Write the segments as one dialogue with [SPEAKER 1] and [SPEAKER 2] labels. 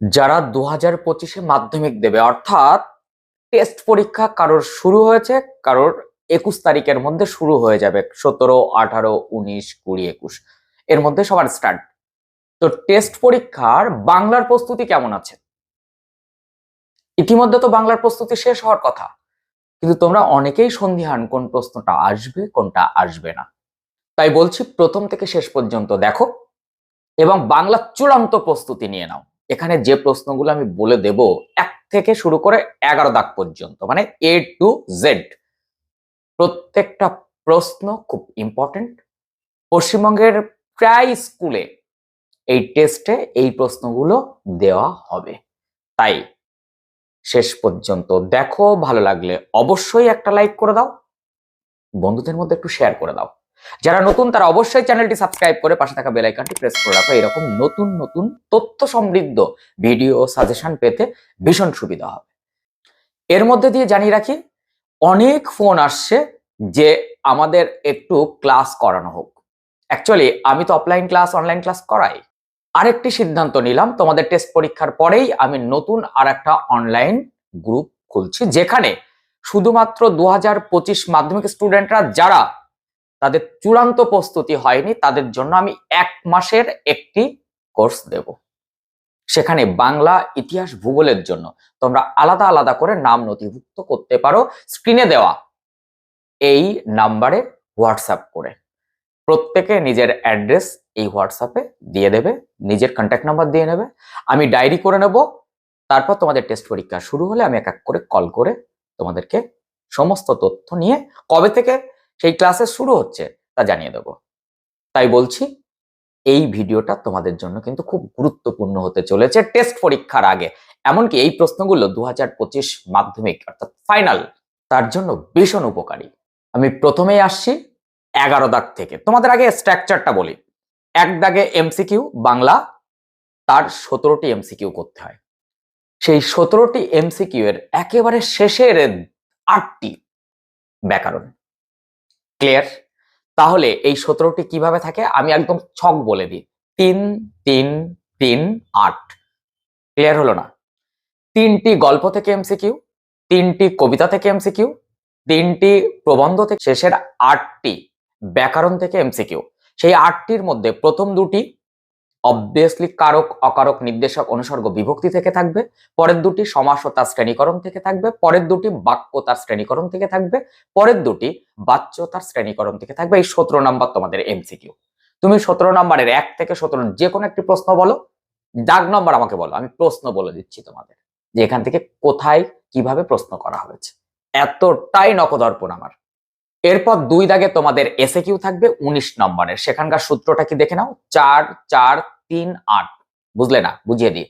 [SPEAKER 1] যারা দু হাজার পঁচিশে মাধ্যমিক দেবে, অর্থাৎ টেস্ট পরীক্ষা কারোর শুরু হয়েছে, কারোর একুশ তারিখের মধ্যে শুরু হয়ে যাবে, সতেরো, আঠারো, উনিশ, কুড়ি, একুশ। এর মধ্যে সবার স্টার্ট তো টেস্ট পরীক্ষার বাংলার প্রস্তুতি কেমন আছে? ইতিমধ্যে তো বাংলার প্রস্তুতি শেষ হওয়ার কথা। কিন্তু তোমরা অনেকেই সন্দিহান কোন প্রশ্নটা আসবে, কোনটা আসবে না। তাই বলছি, প্রথম থেকে শেষ পর্যন্ত দেখো, এবং বাংলা চূড়ান্ত প্রস্তুতি নিয়ে নাও। এখানে যে প্রশ্নগুলো আমি বলে দেব, এক থেকে শুরু করে এগারো দাগ পর্যন্ত মানে এ টু জেড প্রত্যেকটা প্রশ্ন খুব ইম্পর্টেন্ট পশ্চিমবঙ্গের প্রায় স্কুলে এই টেস্টে এই প্রশ্নগুলো দেওয়া হবে। তাই শেষ পর্যন্ত দেখো, ভালো লাগলে অবশ্যই একটা লাইক করে দাও। বন্ধুদের মধ্যে একটু শেয়ার করে দাও। যারা নতুন, তারা অবশ্যই চ্যানেলটি সাবস্ক্রাইব করে পাশে থাকা বেল আইকনটি প্রেস করে রাখো। এরকম নতুন নতুন তথ্য সমৃদ্ধ ভিডিও সাজেশন পেতে ভীষণ সুবিধা হবে। এর মধ্যে দিয়ে জানিয়ে রাখি, অনেক ফোন আসছে যে আমাদের একটু ক্লাস করানো হোক। অ্যাকচুয়ালি আমি তো অফলাইন ক্লাস, অনলাইন ক্লাস করাই। আরেকটি সিদ্ধান্ত নিলাম, তোমাদের টেস্ট পরীক্ষার পরেই আমি নতুন আর একটা অনলাইন গ্রুপ খুলছি, যেখানে শুধুমাত্র দু হাজার পঁচিশ মাধ্যমিক স্টুডেন্টরা, যারা তাদের চূড়ান্ত প্রস্তুতি হয়নি, তাদের জন্য আমি এক মাসের একটি কোর্স দেব। সেখানে বাংলা ইতিহাস ভূগোলের জন্য তোমরা আলাদা আলাদা করে নাম নথিভুক্ত করতে পারো, স্ক্রিনে দেওয়া এই নাম্বারে হোয়াটসঅ্যাপ করে। প্রত্যেকে নিজের অ্যাড্রেস এই হোয়াটসঅ্যাপে দিয়ে দেবে, নিজের কন্ট্যাক্ট নাম্বার দিয়ে নেবে। আমি ডায়েরি করে নেব, তারপর তোমাদের টেস্ট পরীক্ষা শুরু হলে আমি এক এক করে কল করে তোমাদেরকে সমস্ত তথ্য নিয়ে কবে থেকে সেই ক্লাসে শুরু হচ্ছে তা জানিয়ে দেব। তাই বলছি, এই ভিডিওটা তোমাদের জন্য কিন্তু খুব গুরুত্বপূর্ণ হতে চলেছে টেস্ট পরীক্ষার আগে। এমনকি এই প্রশ্নগুলো দু হাজার পঁচিশ মাধ্যমিক অর্থাৎ ফাইনাল, তার জন্য ভীষণ উপকারী। আমি প্রথমেই আসছি এগারো দাগ থেকে। তোমাদের আগে স্ট্রাকচারটা বলি। এক দাগে এমসিকিউ, বাংলা, তার সতেরোটি এমসিকিউ করতে হয়। সেই সতেরোটি এমসিকিউ এর একেবারে শেষের আটটি ব্যাকরণ। ক্লিয়ার তাহলে এই সতেরোটি কীভাবে থাকে? আমি একদম ছক বলে দিই। তিন তিন তিন, আট। ক্লিয়ার হলো না? তিনটি গল্প থেকে এমসিকিউ তিনটি কবিতা থেকে এমসিকিউ তিনটি প্রবন্ধ থেকে শেষের আটটি ব্যাকরণ থেকে এমসিকিউ সেই আটটির মধ্যে প্রথম দুটি অবভিয়াসলি কারক, অকারক, নির্দেশক, অনুসর্গ, বিভক্তি থেকে থাকবে। পরের দুটি সমাস ও তার শ্রেণীকরণ থেকে থাকবে। পরের দুটি বাক্য তার শ্রেণীকরণ থেকে থাকবে। পরের দুটি বাচ্য তার শ্রেণীকরণ থেকে থাকবে। এই সতেরো নাম্বার তোমাদের এমসিকিউ তুমি সতেরো নাম্বারের এক থেকে সতেরো যে কোনো একটি প্রশ্ন বলো। দাগ নম্বর আমাকে বলো, আমি প্রশ্ন বলে দিচ্ছি তোমাদের। যে এখান থেকে কোথায় কীভাবে প্রশ্ন করা হয়েছে। এতটাই নকদর্পণ আমার। এরপর দুই দাগে তোমাদের এসে কিউ থাকবে উনিশ নম্বরের। সেখানকার সূত্রটা কি দেখে নাও? চার চার, তিন, আট। বুঝলে না? বুঝিয়ে দিই।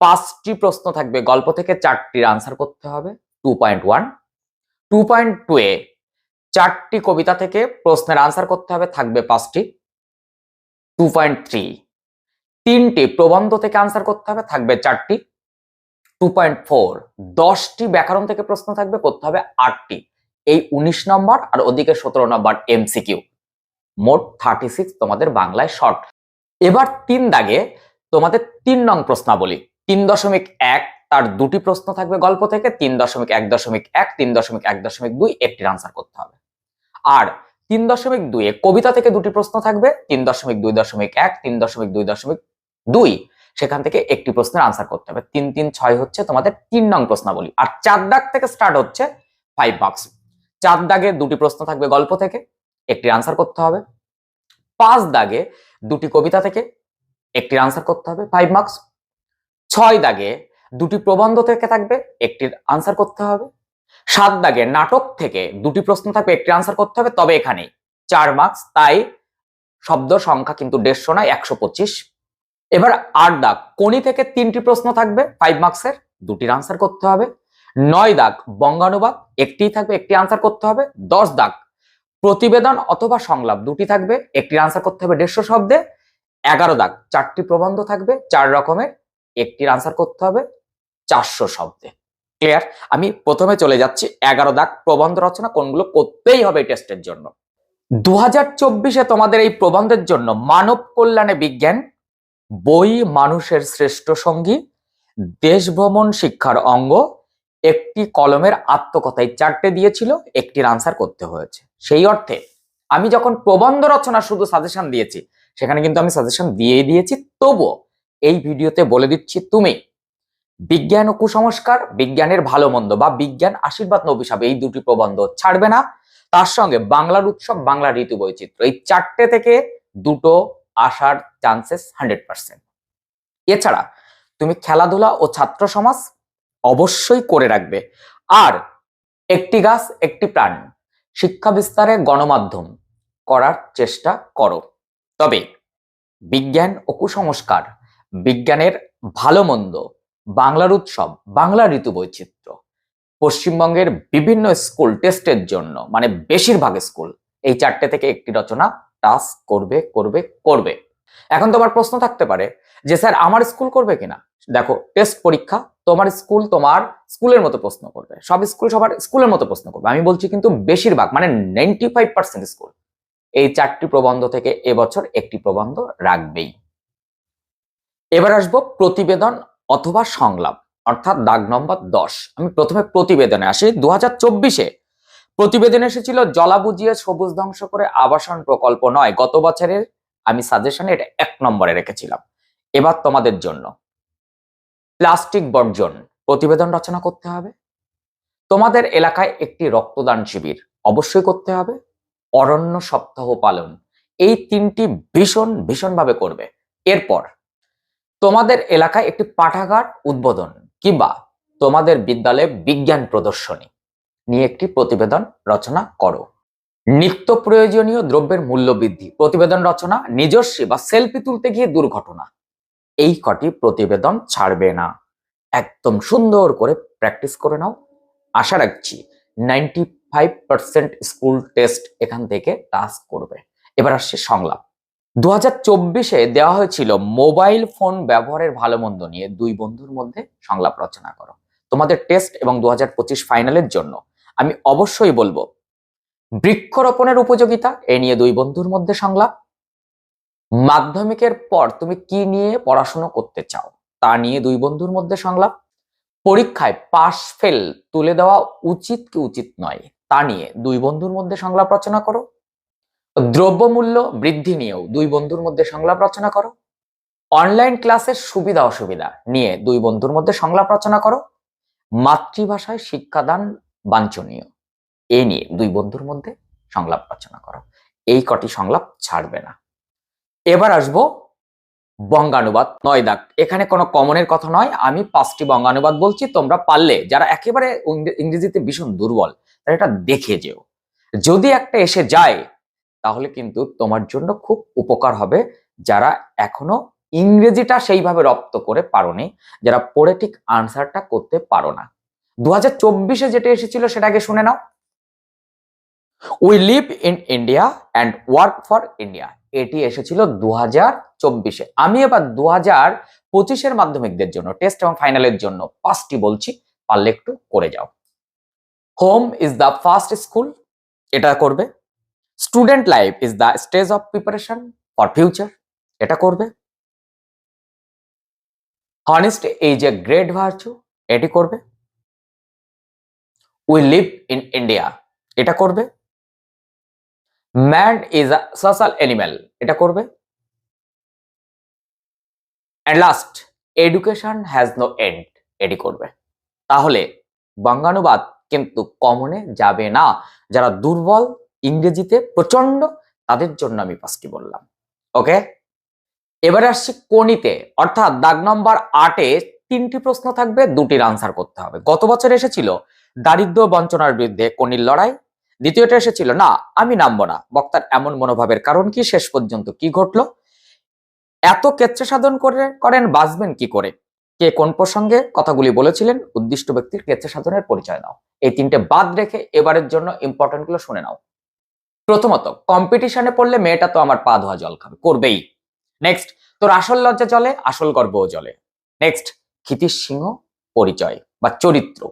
[SPEAKER 1] পাঁচটি প্রশ্ন থাকবে। গল্প থেকে চারটির আনসার করতে হবে। Two point one two point two এ চারটি কবিতা থেকে প্রশ্নের আনসার করতে হবে। থাকবে পাঁচটি। টু পয়েন্ট থ্রি তিনটি প্রবন্ধ থেকে আনসার করতে হবে। থাকবে চারটি। টু পয়েন্ট ফোর দশটি ব্যাকরণ থেকে প্রশ্ন থাকবে। করতে হবে আটটি। এই উনিশ নম্বর আর ওদিকে সতেরো নম্বর এমসিকিউ মোট থার্টি সিক্স তোমাদের বাংলায় শর্ট এবার তিন দাগে তোমাদের তিন নং প্রশ্নাবলী। তিন দশমিক এক, তার দুটি প্রশ্ন থাকবে গল্প থেকে, তিন দশমিক এক দশমিক এক, তিন দশমিক এক দশমিক দুই, একটির আনসার করতে হবে। আর তিন দশমিক দুই কবিতা থেকে দুটি প্রশ্ন থাকবে, তিন দশমিক দুই দশমিক এক, তিন দশমিক দুই দশমিক দুই, সেখান থেকে একটি প্রশ্নের আনসার করতে হবে। তিন তিন, ছয় হচ্ছে তোমাদের তিন নং প্রশ্নাবলী। আর চার দাগ থেকে স্টার্ট হচ্ছে ফাইভ মার্কস চার দাগে দুটি প্রশ্ন থাকবে গল্প থেকে একটি আনসার করতে হবে। পাঁচ দাগে দুটি কবিতা থেকে, একটির আনসার করতে হবে ফাইভ মার্কস ছয় দাগে দুটি প্রবন্ধ থেকে থাকবে, একটির আনসার করতে হবে। সাত দাগে নাটক থেকে দুটি প্রশ্ন থাকবে, একটি আনসার করতে হবে, তবে এখানে চার মার্কস তাই শব্দ সংখ্যা কিন্তু দেড়শো নয়, একশো পঁচিশ। এবার আট দাগ কোনি থেকে তিনটি প্রশ্ন থাকবে ফাইভ মার্কসের দুটির আনসার করতে হবে। নয় দাগ। বঙ্গানুবাদ একটি থাকবে, একটি আনসার করতে হবে, দশ দাগ। প্রতিবেদন অথবা সংলাপ দুটি থাকবে একটি আনসার করতে হবে দেড়শো শব্দে, এগারো দাগ। চারটি প্রবন্ধ থাকবে, চার রকমের, একটির আনসার করতে হবে চারশো শব্দে। ক্লিয়ার আমি প্রথমে চলে যাচ্ছি, এগারো দাগ প্রবন্ধ রচনা, কোনগুলো করতেই হবে টেস্টের জন্য। দু হাজার চব্বিশে তোমাদের এই প্রবন্ধের জন্য মানব কল্যাণে বিজ্ঞান, বই মানুষের শ্রেষ্ঠ সঙ্গী, দেশ ভ্রমণ শিক্ষার অঙ্গ একটি কলমের আত্মকথায় চারটে দিয়েছিল, একটির আনসার করতে হয়েছে। সেই অর্থে, আমি যখন প্রবন্ধ রচনা শুধু সাজেশন দিয়েছি, সেখানে কিন্তু আমি সাজেশন দিয়ে দিয়েছি। তবুও, এই ভিডিওতে বলে দিচ্ছি তুমি, বিজ্ঞান ও কুসংস্কার, বিজ্ঞানের ভালো মন্দ বা বিজ্ঞান আশীর্বাদ নবিসাব এই দুটি প্রবন্ধ ছাড়বে না। তার সঙ্গে বাংলার উৎসব, বাংলা ঋতু বৈচিত্র্য, এই চারটে থেকে দুটো আসার চান্সেস হান্ড্রেড পার্সেন্ট এছাড়া, তুমি খেলাধুলা ও ছাত্র সমাজ অবশ্যই করে রাখবে। আর একটি গাছ একটি প্রাণ, শিক্ষা বিস্তারে গণমাধ্যম করার চেষ্টা করো। তবে বিজ্ঞান ও কুসংস্কার, বিজ্ঞানের ভালো মন্দ, বাংলার উৎসব বাংলা ঋতু বৈচিত্র্য, পশ্চিমবঙ্গের বিভিন্ন স্কুল টেস্টের জন্য মানে বেশিরভাগ স্কুল, এই চারটে থেকে একটি রচনা টাস্ক করবে করবে করবে। এখন তোমার প্রশ্ন থাকতে পারে যে স্যার আমার স্কুল করবে কিনা? দেখো টেস্ট পরীক্ষা, তোমার স্কুল তোমার স্কুলের মতো প্রশ্ন করবে। সব স্কুল সবার স্কুলের মতো প্রশ্ন করবে। আমি বলছি কিন্তু বেশিরভাগ মানে নাইনটি ফাইভ পার্সেন্ট স্কুল, এই চারটি প্রবন্ধ থেকে এবছর একটি প্রবন্ধ রাখবেই। এবার আসব প্রতিবেদন অথবা সংলাপ, অর্থাৎ দাগ নম্বর দশ। আমি প্রথমে প্রতিবেদনে আসি। দু হাজার চব্বিশে প্রতিবেদন এসেছিল জলা বুঝিয়ে সবুজ ধ্বংস করে আবাসন প্রকল্প নয়। গত বছরের আমি সাজেশনে এটা এক নম্বরে রেখেছিলাম। এবার তোমাদের জন্য। প্লাস্টিক বর্জন প্রতিবেদন রচনা করতে হবে। তোমাদের এলাকায় একটি রক্তদান শিবির অবশ্যই করতে হবে। অরণ্য সপ্তাহ পালন এই তিনটি ভীষণ, ভীষণভাবে করবে। এরপর তোমাদের এলাকায় একটি পাঠাগার উদ্বোধন কিংবা তোমাদের বিদ্যালয়ে বিজ্ঞান প্রদর্শনী নিয়ে একটি প্রতিবেদন রচনা করো। নিত্য প্রয়োজনীয় দ্রব্যের মূল্য বৃদ্ধি প্রতিবেদন রচনা, নিজস্ব বা সেলফি তুলতে গিয়ে দুর্ঘটনা। এই কটি প্রতিবেদন ছাড়বে না। একদম সুন্দর করে প্র্যাকটিস করে নাও। আশা রাখছি ninety five percent school test এখান থেকে টাস্ক করবে। এবার আসছে সংলাপ। দু হাজার চব্বিশে দেওয়া হয়েছিল মোবাইল ফোন ব্যবহারের ভালো মন্দ নিয়ে দুই বন্ধুর মধ্যে সংলাপ রচনা করো। তোমাদের টেস্ট এবং দু হাজার পঁচিশ ফাইনালের জন্য আমি অবশ্যই বলব, বৃক্ষরোপণের উপযোগিতা এ নিয়ে দুই বন্ধুর মধ্যে সংলাপ। মাধ্যমিকের পর তুমি কি নিয়ে পড়াশোনা করতে চাও? তা নিয়ে দুই বন্ধুর মধ্যে সংলাপ। পরীক্ষায় পাশ ফেল তুলে দেওয়া উচিত কি উচিত নয়, তা নিয়ে দুই বন্ধুর মধ্যে সংলাপ রচনা করো। দ্রব্যমূল্য বৃদ্ধি নিয়েও দুই বন্ধুর মধ্যে সংলাপ রচনা করো। অনলাইন ক্লাসের সুবিধা অসুবিধা নিয়ে দুই বন্ধুর মধ্যে সংলাপ রচনা করো। মাতৃভাষায় শিক্ষাদান বাঞ্ছনীয়, এ নিয়ে দুই বন্ধুর মধ্যে সংলাপ রচনা করো। এই কটি সংলাপ ছাড়বে না। এবার আসব বঙ্গানুবাদ, নয় দাগ। এখানে কোনো কমনের কথা নয়, আমি পাঁচটি বঙ্গানুবাদ বলছি, তোমরা পারলে, যারা একেবারে ইংরেজিতে ভীষণ দুর্বল, তারা এটা দেখে যেও। যদি একটা এসে যায়, তাহলে কিন্তু তোমার জন্য খুব উপকার হবে, যারা এখনও ইংরেজিটা সেইভাবে রপ্ত করে পারোনি, যারা পড়ে ঠিক আনসারটা করতে পারো না। দু হাজার চব্বিশে যেটা এসেছিল, সেটা আগে শুনে নাও। We live in India and work for India. এটি এসেছিল দু হাজার চব্বিশে। আমি এবার দু হাজার পঁচিশের মাধ্যমিকদের জন্য টেস্ট এবং ফাইনালের জন্য পাঁচটি বলছি, পারলে একটু করে যাও। Home is the first school এটা করবে। Student life is the stage of preparation for future এটা করবে। হনেস্ট এই যে গ্রেট ভার্চু এটি করবে। উই লিভ ইন ইন্ডিয়া এটা করবে। Man is a social animal এটা করবে? And last education has no end এটি করবে। তাহলে বঙ্গানুবাদ কিন্তু কমনে যাবে না। যারা দুর্বল ইংরেজিতে প্রচণ্ড তাদের জন্য আমি পাঁচটি বললাম। ওকে এবারে আসছি কোনিতে অর্থাৎ দাগ নম্বর আটে তিনটি প্রশ্ন থাকবে, দুটির আনসার করতে হবে। গত বছর এসেছিল দারিদ্র বঞ্চনার বিরুদ্ধে কোনির লড়াই। দ্বিতীয়টা এসেছিল, না, আমি নামবো না। বক্তার এমন মনোভাবের কারণ কি? শেষ পর্যন্ত কি ঘটলো? এত কেচ্ছা সাধন করে, করেন, বাঁচবেন কি করে? কে কোন প্রসঙ্গে কথাগুলি বলেছিলেন? উদ্দিষ্ট ব্যক্তির কেচ্ছা সাধনের পরিচয় নাও। এই তিনটে বাদ রেখে এবারের জন্য ইম্পর্টেন্টগুলো শুনে নাও। প্রথমত কম্পিটিশনে পড়লে মেয়েটা তো আমার পা ধোয়া জল খাবে, করবেই। নেক্সট তোর আসল লজ্জা জলে আসল গর্বও জলে নেক্সট ক্ষিতির সিংহ পরিচয় বা চরিত্র।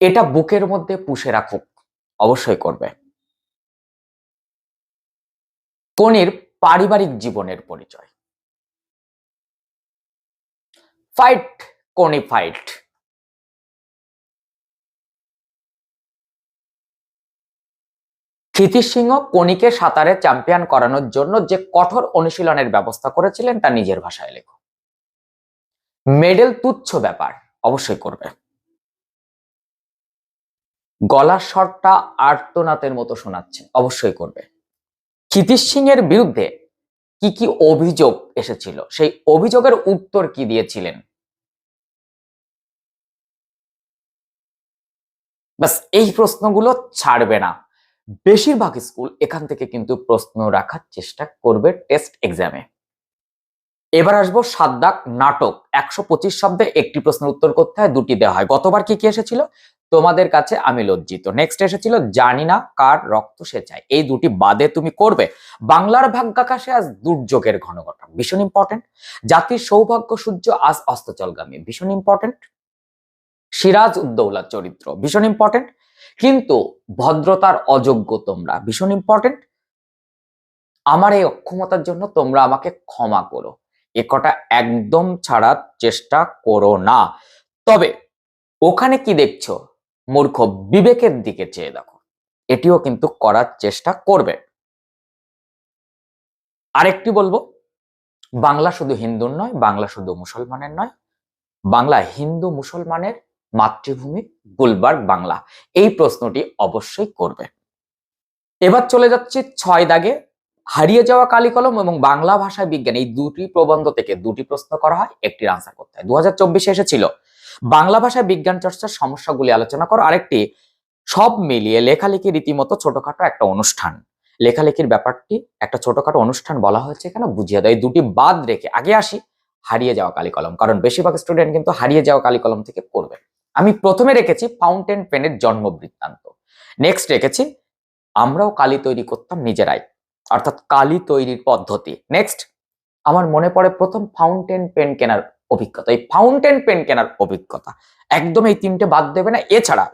[SPEAKER 1] এটা বুকের মধ্যে পুষে রাখুক। অবশ্যই করবে। কনির পারিবারিক জীবনের পরিচয়। ফাইট কোনি ফাইট ক্ষিতিশ সিংহ কণিকে সাঁতারে চ্যাম্পিয়ন করানোর জন্য যে কঠোর অনুশীলনের ব্যবস্থা করেছিলেন তা নিজের ভাষায় লেখো। মেডেল তুচ্ছ ব্যাপার, অবশ্যই করবে। গলার স্বরটা আর্তনাতের মতো শোনাচ্ছে। অবশ্যই করবে। ক্ষিতিশ সিং এর বিরুদ্ধে কি কি অভিযোগ এসেছিল? সেই অভিযোগের উত্তর কি দিয়েছিলেন? বাস এই প্রশ্নগুলো ছাড়বে না। বেশিরভাগ স্কুল এখান থেকে কিন্তু প্রশ্ন রাখার চেষ্টা করবে টেস্ট এক্সামে। এবার আসব সাদ্দাক নাটক। একশো পঁচিশ শব্দে একটি প্রশ্নের উত্তর করতে হয়, দুটি দেওয়া হয়। গতবার কি কি এসেছিল? তোমাদের কাছে আমি লজ্জিত। নেক্সট এসেছিল জানি না কার রক্ত সে চায়। এই দুটি বাদে তুমি করবে। বাংলার ভাগ্যাকাশে আজ দুর্যোগের ঘনঘটা ভীষণ ইম্পর্টেন্ট জাতির সৌভাগ্য সূর্য আজ অস্তচলগামী। ভীষণ ইম্পর্টেন্ট সিরাজ উদ্দৌলা চরিত্র। ভীষণ ইম্পর্টেন্ট কিন্তু ভদ্রতার অযোগ্য তোমরা। ভীষণ ইম্পর্টেন্ট আমার এই অক্ষমতার জন্য তোমরা আমাকে ক্ষমা করো। এ কটা একদম ছাড়ার চেষ্টা করো না। তবে ওখানে কি দেখছ? মূর্খ বিবেকের দিকে চেয়ে দেখো। এটিও কিন্তু করার চেষ্টা করবে। আরেকটি বলব, বাংলা শুধু হিন্দুর নয়, বাংলা শুধু মুসলমানের নয়, বাংলা হিন্দু মুসলমানের মাতৃভূমি গুলবার্গ বাংলা। এই প্রশ্নটি অবশ্যই করবে। এবার চলে যাচ্ছি ছয় দাগে। হারিয়ে যাওয়া কালিকলম এবং বাংলা ভাষায় বিজ্ঞান, এই দুটি প্রবন্ধ থেকে দুটি প্রশ্ন করা হয় একটি আনসার করতে হয়। দু এসেছিল বাংলা ভাষায় বিজ্ঞান চর্চার সমস্যাগুলি আলোচনা করো আরেকটি সব মিলিয়ে লেখালেখি রীতিমতো ছোটখাটো একটা অনুষ্ঠান। লেখালেখির ব্যাপারটি একটা ছোটখাটো অনুষ্ঠান বলা হয়েছে এখানে বুঝিয়ে দেয় দুটি বাদ রেখে আগে আসি, হারিয়ে যাওয়া কালিকলম। কারণ বেশিরভাগ স্টুডেন্ট কিন্তু হারিয়ে যাওয়া কালিকলম থেকে করবে আমি প্রথমে রেখেছি ফাউন্টেন পেনের জন্ম বৃত্তান্ত। নেক্সট রেখেছি, আমরাও কালি তৈরি করতাম নিজেরাই। অর্থাৎ কালি তৈরির পদ্ধতি। নেক্সট আমার মনে পড়ে প্রথম ফাউন্টেন পেন কেনার অভিজ্ঞতা, এই ফাউন্টেন পেন কেনার অভিজ্ঞতা। একদম এই তিনটে বাদ দেবে না। এছাড়া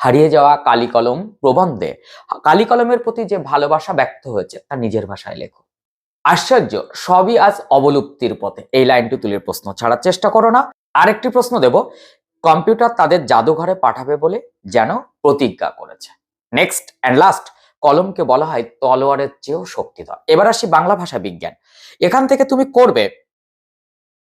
[SPEAKER 1] হারিয়ে যাওয়া কালি কলম প্রবন্ধে কালি কলমের প্রতি যে ভালোবাসা ব্যক্ত হয়েছে, তা নিজের ভাষায় লেখো। আশ্চর্য, সবই আজ অবলুপ্তির পথে। এই লাইনটি তুলির প্রশ্ন ছাড়ার চেষ্টা করো না। আরেকটি প্রশ্ন দেব, কম্পিউটার তাদের জাদুঘরে পাঠাবে বলে যেন প্রতিজ্ঞা করেছে। নেক্সট অ্যান্ড লাস্ট কলমকে বলা হয় তলোয়ারের চেয়েও শক্তিধর। এবার আসি বাংলা ভাষা বিজ্ঞান। এখান থেকে তুমি করবে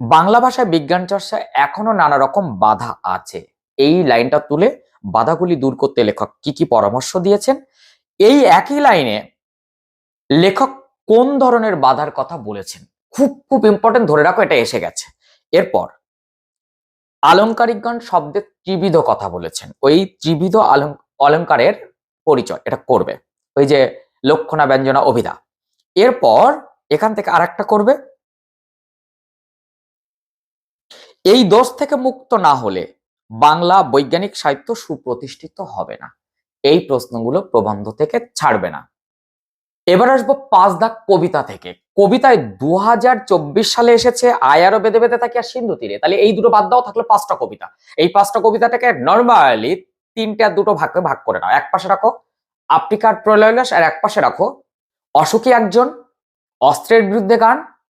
[SPEAKER 1] বাংলা ভাষায় বিজ্ঞান চর্চায় এখনও নানা রকম বাধা আছে। এই লাইনটা তুলে বাধাগুলি দূর করতে লেখক কি কি পরামর্শ দিয়েছেন? এই একই লাইনে লেখক কোন ধরনের বাধার কথা বলেছেন? খুব খুব ইম্পর্টেন্ট ধরে রাখো, এটা এসে গেছে। এরপর, আলঙ্কারিকগণ শব্দের ত্রিবিধ কথা বলেছেন। ওই ত্রিবিধ অলঙ্কারের পরিচয়, এটা করবে। ওই যে লক্ষণা ব্যঞ্জনা অভিধা। এরপর এখান থেকে আর করবে। এই দোষ থেকে মুক্ত না হলে বাংলা বৈজ্ঞানিক সাহিত্য সুপ্রতিষ্ঠিত হবে না। এই প্রশ্নগুলো প্রবন্ধ থেকে ছাড়বে না। এবার আসব পাঁচ দাগ কবিতা থেকে। কবিতায় দু হাজার চব্বিশ সালে এসেছে আয়ারও বেঁধে বেঁধে থাকি আর সিন্ধু তীরে। তাহলে এই দুটো বাদ দাও, থাকল পাঁচটা কবিতা। এই পাঁচটা কবিতাটাকে নর্মালি তিনটে দুটো ভাগে ভাগ করে নাও। এক পাশে রাখো আফ্রিকার প্রলয়লাস, আর এক পাশে রাখো অসুখী একজন, অস্ত্রের বিরুদ্ধে গান,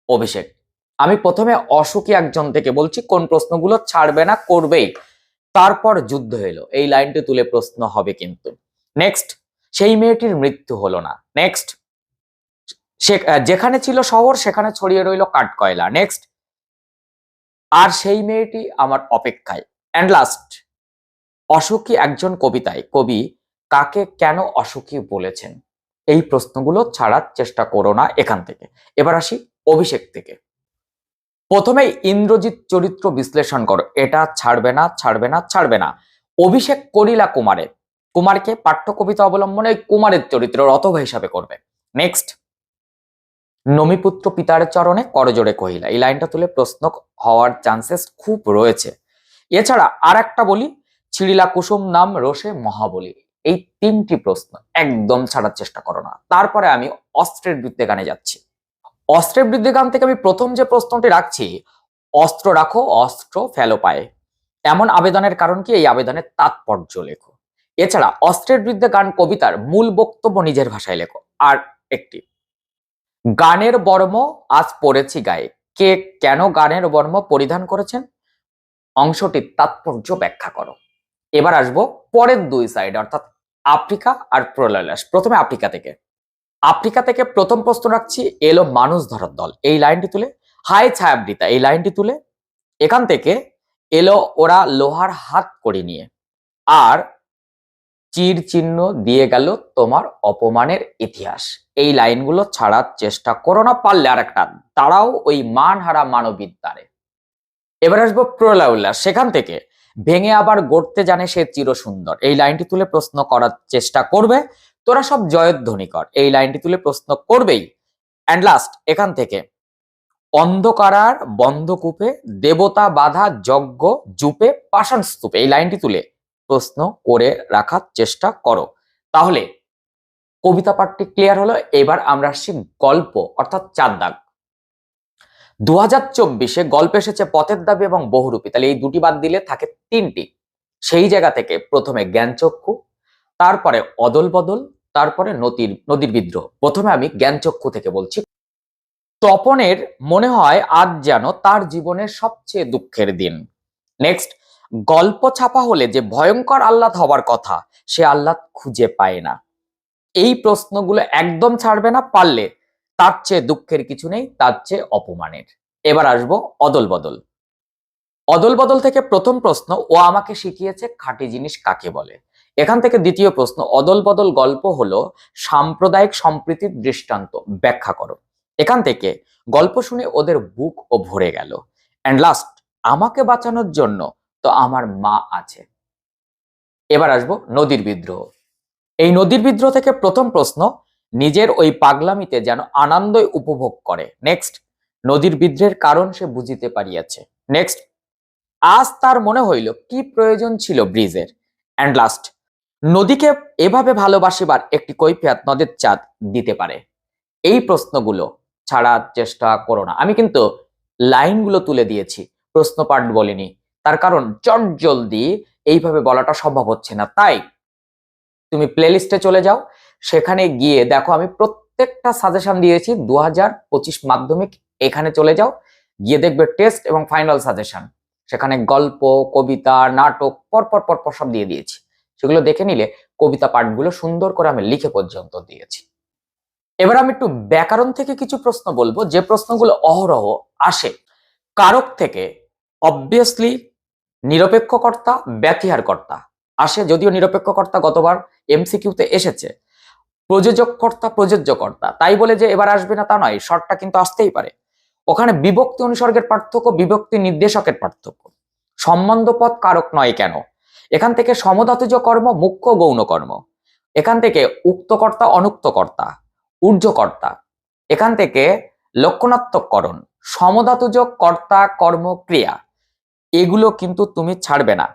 [SPEAKER 1] অভিষেক। আমি প্রথমে অসুখী একজন থেকে বলছি, কোন প্রশ্নগুলো ছাড়বে না, করবেই। তারপর যুদ্ধ এলো এই লাইনটি তুলে প্রশ্ন হবে কিন্তু। নেক্সট সেই মেয়েটির মৃত্যু হলো না। নেক্সট যেখানে ছিল শহর, সেখানে ছড়িয়ে রইল কাঠকয়লা। নেক্সট আর সেই মেয়েটি আমার অপেক্ষায়। অ্যান্ড লাস্ট অসুখী একজন কবিতায়, কবি, কাকে কেন অসুখী বলেছেন? এই প্রশ্নগুলো ছাড়ার চেষ্টা করো না এখান থেকে। এবার আসি অভিষেক থেকে। প্রথমে ইন্দ্রজিৎ চরিত্র বিশ্লেষণ করো। এটা ছাড়বে না ছাড়বে না ছাড়বে না। অভিষেক করিলা কুমারে কুমারকে পাঠ্য কবিতা অবলম্বনে কুমারের চরিত্র রতভা হিসাবে করবে। নেক্সট নমিপুত্র পিতার চরণে করজোড়ে কহিলা, এই লাইনটা তুলে প্রশ্ন হওয়ার চান্সেস খুব রয়েছে। এছাড়া আর একটা বলি, ছিড়িলা কুসুম নাম রোষে মহাবলী। এই তিনটি প্রশ্ন একদম ছাড়ার চেষ্টা করো না। তারপরে আমি অস্ত্রের বিরুদ্ধে গানে যাচ্ছি। অস্ত্রের বিরুদ্ধে গান থেকে আমি প্রথম যে প্রশ্নটি রাখছি, অস্ত্র রাখো, অস্ত্র ফেলো পায়ে। এমন আবেদনের কারণ কি? এই আবেদনের তাৎপর্য লেখো। এছাড়া অস্ত্রের বিরুদ্ধে গান কবিতার মূল বক্তব্য নিজের ভাষায় লেখো। আর একটি, গানের বর্ম আজ পড়েছি গায়ে। কে কেন গানের বর্ম পরিধান করেছেন? অংশটির তাৎপর্য ব্যাখ্যা করো। এবার আসব পরের দুই সাইড অর্থাৎ আফ্রিকা আর প্রলয়লাস। প্রথমে আফ্রিকা থেকে। আফ্রিকা থেকে প্রথম প্রশ্ন রাখছি, এলো মানুষ ধরার দল। এই লাইনটি তুলে, হাই ছায়াবৃতা এই লাইনটি তুলে, এখান থেকে এলো ওরা লোহার হাত করে নিয়ে। আর চির চিহ্ন দিয়ে গেল তোমার অপমানের ইতিহাস। এই লাইনগুলো ছাড়ার চেষ্টা করো না পারলে আর একটা তারাও ওই মানহারা মানবিক দ্বারে। এবার আসব প্রলয় উল্লাস সেখান থেকে ভেঙে আবার গড়তে জানে সে চির সুন্দর এই লাইনটি তুলে প্রশ্ন করার চেষ্টা করবে তোরা সব জয়ধ্বনি কর এই লাইনটি তুলে প্রশ্ন করবেই। অ্যান্ড লাস্ট এখান থেকে। অন্ধকারার বন্ধকূপে দেবতা বাধা যজ্ঞ জুপে পাষাণ স্তূপে। এই লাইনটি তুলে প্রশ্ন করে রাখার চেষ্টা করো। তাহলে, কবিতা পাঠটি ক্লিয়ার হলো। এবার আমরা আসছি গল্প, অর্থাৎ চার দাগ দু হাজার চব্বিশে গল্প এসেছে পথের দাবি এবং বহুরূপী। তাহলে এই দুটি বাদ দিলে থাকে তিনটি। সেই জায়গা থেকে প্রথমে জ্ঞানচক্ষু তারপরে অদল বদল, তারপরে নদীর নদীর বিদ্রোহ। প্রথমে আমি জ্ঞানচক্ষু থেকে বলছি। তপনের মনে হয় আজ যেন তার জীবনের সবচেয়ে দুঃখের দিন। নেক্সট গল্প ছাপা হলে যে ভয়ঙ্কর আহ্লাদ হবার কথা, সে আহ্লাদ খুঁজে পায় না। এই প্রশ্নগুলো একদম ছাড়বে না, পারলে তার চেয়ে দুঃখের কিছু নেই, তার চেয়ে অপমানের। এবার আসব অদল বদল। অদল বদল থেকে প্রথম প্রশ্ন, ও আমাকে শিখিয়েছে খাঁটি জিনিস কাকে বলে? এখান থেকে দ্বিতীয় প্রশ্ন অদল বদল গল্প হলো সাম্প্রদায়িক সম্প্রীতির দৃষ্টান্ত। ব্যাখ্যা করো। এখান থেকে গল্প শুনে ওদের বুক ও ভরে গেল। অ্যান্ড লাস্ট আমাকে বাঁচানোর জন্য তো আমার মা আছে। এবার আসব নদীর বিদ্রোহ। এই নদীর বিদ্রোহ থেকে প্রথম প্রশ্ন, নিজের ওই পাগলামিতে যেন আনন্দই উপভোগ করে। নেক্সট নদীর বিদ্রোহের কারণ সে বুঝিতে পারিয়াছে। নেক্সট আজ তার মনে হইল কি প্রয়োজন ছিল ব্রিজের। অ্যান্ড লাস্ট নদীকে এভাবে ভালোবাসিবার একটি কৈফিয়াত নদের চাঁদ দিতে পারে। এই প্রশ্নগুলো ছাড়ার চেষ্টা করো না। আমি কিন্তু লাইনগুলো তুলে দিয়েছি, প্রশ্ন পাঠ বলিনি। তার কারণ চট জলদি এইভাবে বলাটা সম্ভব হচ্ছে না। তাই তুমি প্লেলিস্টে চলে যাও। সেখানে গিয়ে দেখো আমি প্রত্যেকটা সাজেশন দিয়েছি। দু হাজার পঁচিশ মাধ্যমিক, এখানে চলে যাও। গিয়ে দেখবে টেস্ট এবং ফাইনাল সাজেশন। সেখানে গল্প, কবিতা, নাটক, পরপর পরপর সব দিয়ে দিয়েছি। সেগুলো দেখে নিলে কবিতা পাঠগুলো সুন্দর করে আমি লিখে পর্যন্ত দিয়েছি। এবার আমি একটু ব্যাকরণ থেকে কিছু প্রশ্ন বলব। যে প্রশ্নগুলো অহরহ আসে, কারক থেকে অবভিয়াসলি নিরপেক্ষকর্তা, ব্যতিহারকর্তা আসে, যদিও নিরপেক্ষকর্তা গতবার এমসিকিউতে এসেছে। প্রযোজককর্তা, প্রযোজ্যকর্তা, তাই বলে যে এবার আসবে না তা নয় শর্টটা কিন্তু আসতেই পারে। ওখানে বিভক্তি অনুসর্গের পার্থক্য, বিভক্তি নির্দেশকের পার্থক্য। সম্বন্ধ পদ কারক নয় কেন? এখান থেকে সমধাতুজ কর্ম, মুখ্য গৌণ কর্ম। এখান থেকে উক্তকর্তা, অনুক্তকর্তা, ঊর্ধ্বকর্তা। এখান থেকে লক্ষণাত্মককরণ সমধাতুজ কর্তা, কর্ম, ক্রিয়া। এগুলো কিন্তু তুমি ছাড়বে না।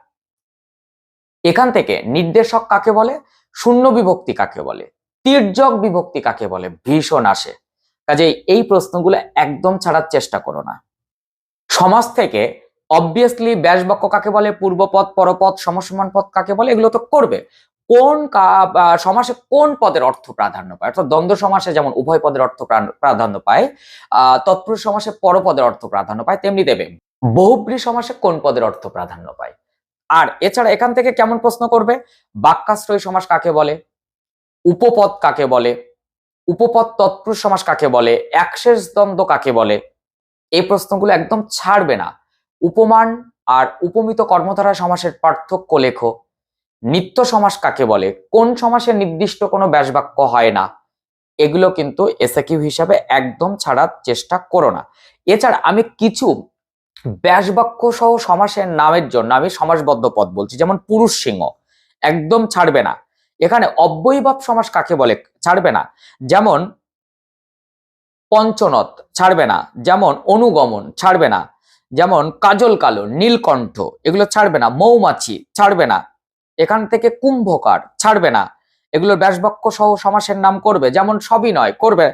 [SPEAKER 1] এখান থেকে নির্দেশক কাকে বলে? শূন্য বিভক্তি কাকে বলে? তীর্যক বিভক্তি কাকে বলে? ভীষণ আসে। কাজেই এই প্রশ্নগুলো একদম ছাড়ার চেষ্টা করো না। সমাজ থেকে অবভিয়াসলি ব্যাস বাক্য কাকে বলে? পূর্বপদ পরপদ, সমসমান পদ কাকে বলে? এগুলো তো করবে। কোন সমাসে কোন পদের অর্থ প্রাধান্য পায়? অর্থাৎ দ্বন্দ্ব সমাসে যেমন উভয় পদের অর্থ প্রা- প্রাধান্য পায় আহ তৎপুরুষ সমাসে পরপদের অর্থ প্রাধান্য পায়, তেমনি দেবে। বহুব্রী সমাসে কোন পদের অর্থ প্রাধান্য পায়? আর এছাড়া এখান থেকে কেমন প্রশ্ন করবে? বাক্যাশ্রয় সমাস কাকে বলে? উপপদ কাকে বলে? উপপদ, তৎপুরুষ সমাস কাকে বলে? একশেষ দ্বন্দ্ব কাকে বলে? এই প্রশ্নগুলো একদম ছাড়বে না। উপমান আর উপমিত কর্মধারা সমাসের পার্থক্য লেখো। নিত্য সমাস কাকে বলে? কোন সমাসে নির্দিষ্ট কোনো ব্যাসবাক্য হয় না? এগুলো কিন্তু এসএকিউ হিসাবে একদম ছাড়ার চেষ্টা করো না। এছাড়া আমি কিছু ব্যাসবাক্য সহ সমাসের নামের জন্য আমি সমাসবদ্ধ পদ বলছি, যেমন পুরুষ সিংহ। একদম ছাড়বে না। এখানে অব্যয়ীভাব সমাস কাকে বলে? ছাড়বে না। যেমন পঞ্চনত ছাড়বে না। যেমন অনুগমন, ছাড়বে না। যেমন কাজল কালো, নীলকণ্ঠ, এগুলো ছাড়বে না, মৌমাছি ছাড়বে না। এখান থেকে কুম্ভকার ছাড়বে না। এগুলো ব্যাসবাক্য সহ সমাসের নাম করবে, যেমন সবই নয়, করবে।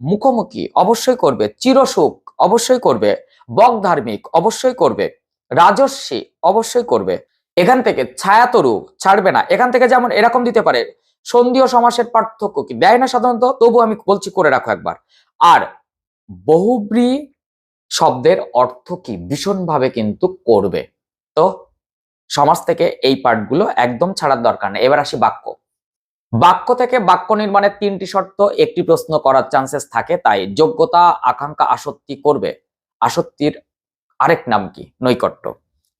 [SPEAKER 1] মুখোমুখি অবশ্যই করবে, চিরসুখ অবশ্যই করবে বক ধার্মিক অবশ্যই করবে, রাজস্বী অবশ্যই করবে। এখান থেকে ছায়াতরু ছাড়বে না। এখান থেকে যেমন এরকম দিতে পারে, সন্ধিও সমাসের পার্থক্য কি? দেয় না সাধারণত তবু আমি বলছি করে রাখো একবার। আর বহুব্রী শব্দের অর্থ কি? ভীষণভাবে কিন্তু করবে। তো সমাজ থেকে এই পার্টগুলো একদম ছাড়ার দরকার নেই। এবার আসি বাক্য। বাক্য থেকে বাক্য নির্মাণের তিনটি শর্ত, একটি প্রশ্ন করার চান্সেস থাকে, তাই যোগ্যতা, আকাঙ্ক্ষা আসত্তি করবে। আসক্তির আরেক নাম কি? নৈকট্য।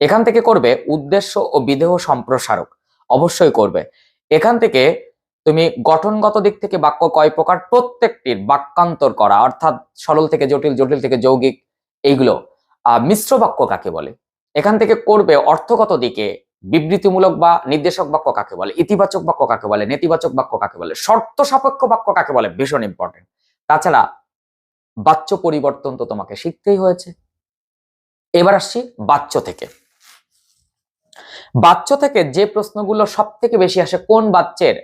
[SPEAKER 1] এখান থেকে করবে উদ্দেশ্য ও বিদেহ সম্প্রসারক। অবশ্যই করবে। এখান থেকে তুমি গঠনগত দিক থেকে বাক্য কয় প্রকার? প্রত্যেকটির বাক্যান্তর করা, অর্থাৎ সরল থেকে জটিল জটিল থেকে যৌগিক এইগুলো মিশ্র বাক্য কাকে বলে? এখান থেকে করবে অর্থগত দিকে বিবৃতিমূলক বা নির্দেশক বাক্য কাকে বলে? ইতিবাচক বাক্য কাকে বলে? নেতিবাচক বাক্য কাকে বলে? শর্ত সাপেক্ষ বাক্য কাকে বলে? ভীষণ ইম্পর্টেন্ট তাছাড়া বাচ্য পরিবর্তন তো তোমাকে শিখতেই হয়েছে। এবার আসছি বাচ্য থেকে। বাচ্য থেকে যে প্রশ্নগুলো সব থেকে বেশি আসে কোন বাচ্চের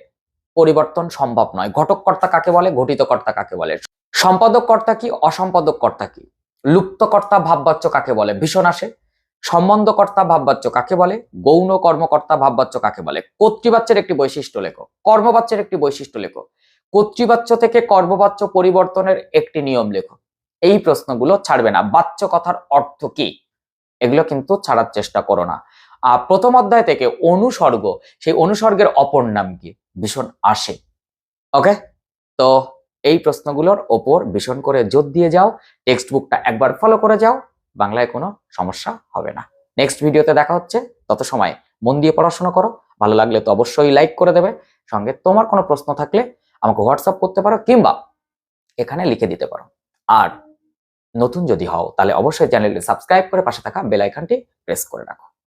[SPEAKER 1] পরিবর্তন সম্ভব নয়? ঘটককর্তা কাকে বলে? ঘটিতকর্তা কাকে বলে? সম্পাদক কর্তা কি? অসম্পাদক কর্তা কি? লুপ্তকর্তা ভাববাচ্য কাকে বলে? ভীষণ আসে। সম্বন্ধকর্তা ভাববাচ্য কাকে বলে? গৌণ কর্মকর্তা ভাববাচ্য কাকে বলে? কর্তৃবাচ্যের একটি বৈশিষ্ট্য লেখো। কর্মবাচ্যের একটি বৈশিষ্ট্য লেখো। কর্তৃবাচ্য থেকে কর্মবাচ্য পরিবর্তনের একটি নিয়ম লেখো। এই প্রশ্নগুলো ছাড়বে না। বাচ্য কথার অর্থ কি? এগুলো কিন্তু ছাড়ার চেষ্টা করো না। আর প্রথম অধ্যায় থেকে অনুসর্গ, সেই অনুসর্গের অপর নাম কি? ভীষণ আসে। ওকে? তো এই প্রশ্নগুলোর ওপর ভীষণ করে জোর দিয়ে যাও টেক্সট বুকটা একবার ফলো করে যাও, বাংলায় কোনো সমস্যা হবে না। নেক্সট ভিডিওতে দেখা হচ্ছে, তত সময় মন দিয়ে পড়াশোনা করো, ভালো লাগলে তো অবশ্যই লাইক করে দেবে, সঙ্গে তোমার কোনো প্রশ্ন থাকলে আমাকে হোয়াটসঅ্যাপ করতে পারো কিংবা এখানে লিখে দিতে পারো। আর নতুন যদি হও, তাহলে অবশ্যই চ্যানেলটি সাবস্ক্রাইব করে পাশে থাকা বেল আইকনটি প্রেস করে রাখো।